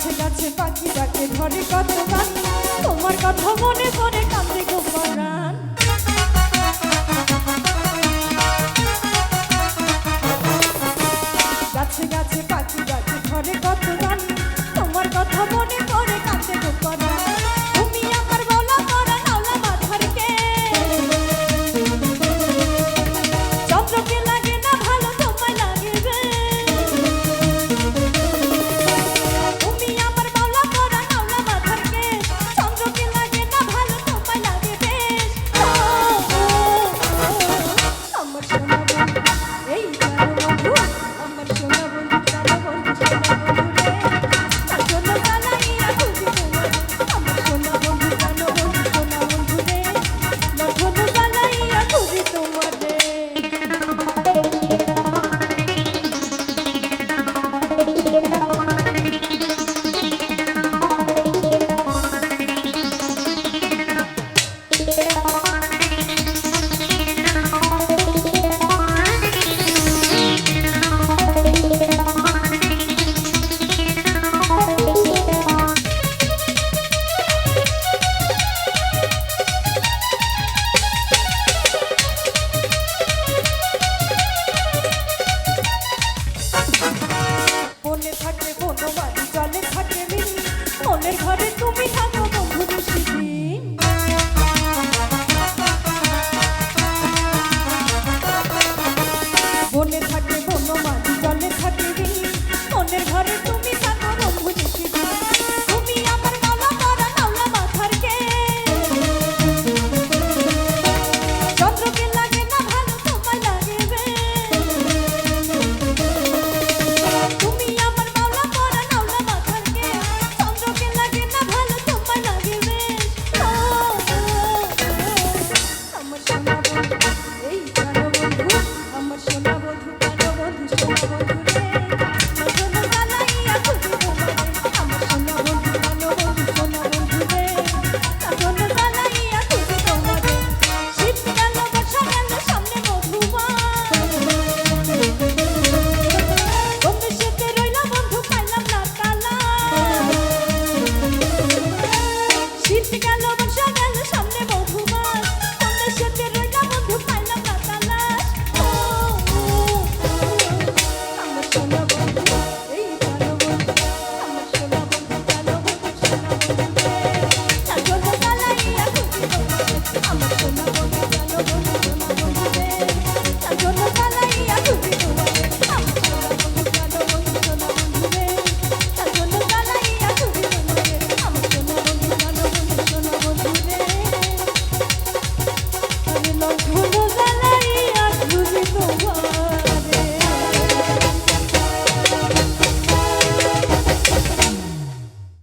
গাছে গাছে পাখি ডাকে ধরে কত গান তোমার কথা মনে পড়ে, কাঁদে গো পরাণ গাছে গাছে পাখি ডাকে ধরে কত thank you